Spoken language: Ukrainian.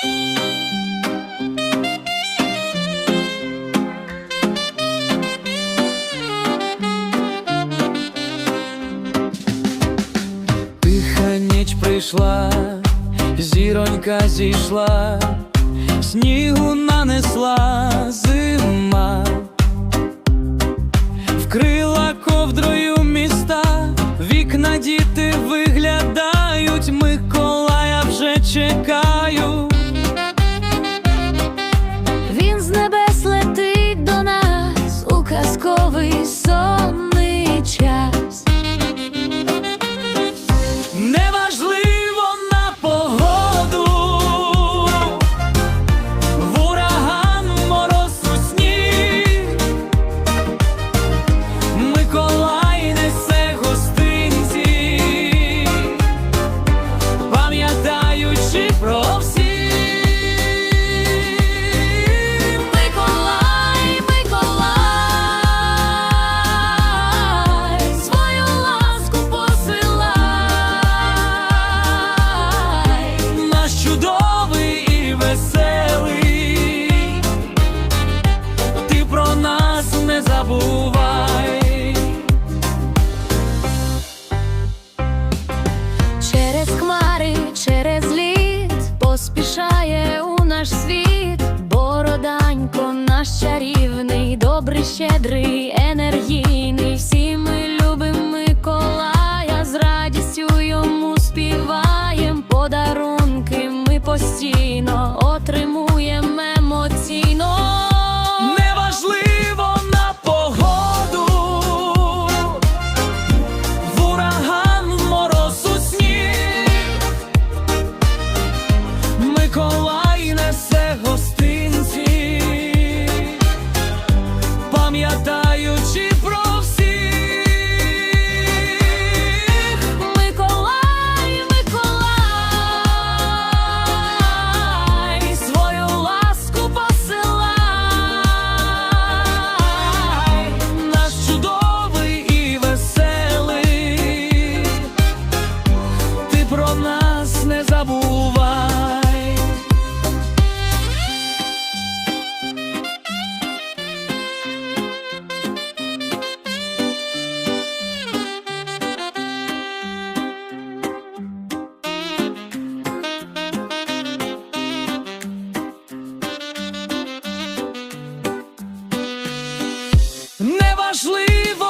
Тиха прийшла, зіронька зійшла, снігу нанесла зима. поспішає у наш світ, бороданько, наш чарівний, добрий, щедрий, енергійний. Всі ми любимо Миколая, з радістю йому співаєм, подарунки ми постійно. важливо.